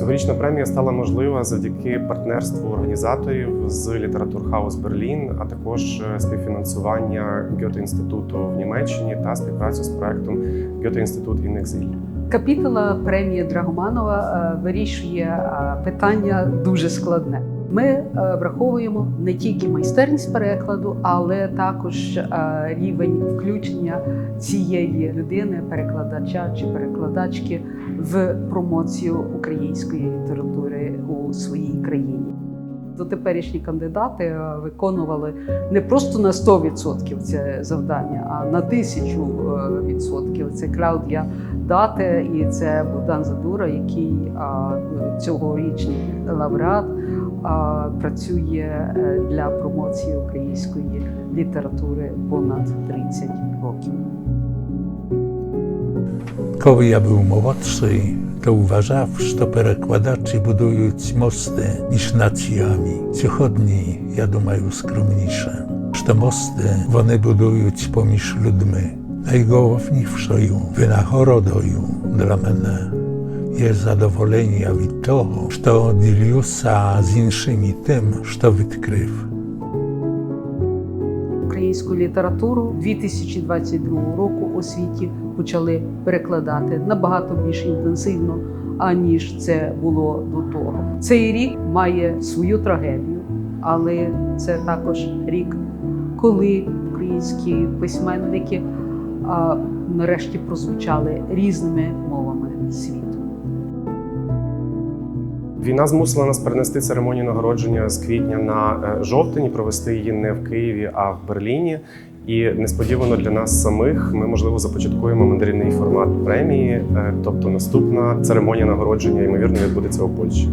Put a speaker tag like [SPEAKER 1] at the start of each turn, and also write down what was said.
[SPEAKER 1] Цьогорічна премія стала можлива завдяки партнерству організаторів з Літературхаус Берлін, а також е, співфінансування Гьоте інституту в Німеччині та співпрацю з проектом Гьоте інститут in Exil.
[SPEAKER 2] Капітала премії Драгоманова е, вирішує е, питання дуже складне. Ми е, враховуємо не тільки майстерність перекладу, але також е, рівень включення цієї людини, перекладача чи перекладачки, в промоцію української літератури у своїй країні. Дотеперішні кандидати е, виконували не просто на 100% це завдання, а на 1000%. Це Клаудія Дате і це Богдан Задура, який а, цьогорічний лауреат працює е, для промоції української літератури понад 30 років.
[SPEAKER 3] Коли я був молодший, то вважав, що перекладачі будують мости між націями. Сьогодні я думаю скромніше, що мости вони будують поміж людьми. Найголовнішою винагородою для мене є задоволення від того, що ділюся з іншими тим, що відкрив.
[SPEAKER 2] Українську літературу 2022 року у світі почали перекладати набагато більш інтенсивно, аніж це було до того. Цей рік має свою трагедію, але це також рік, коли українські письменники а, нарешті прозвучали різними мовами світу.
[SPEAKER 1] Війна змусила нас перенести церемонію нагородження з квітня на е, жовтень, і провести її не в Києві, а в Берліні. І несподівано для нас самих ми можливо започаткуємо мандрівний формат премії. Е, Тобто наступна церемонія нагородження ймовірно відбудеться у Польщі.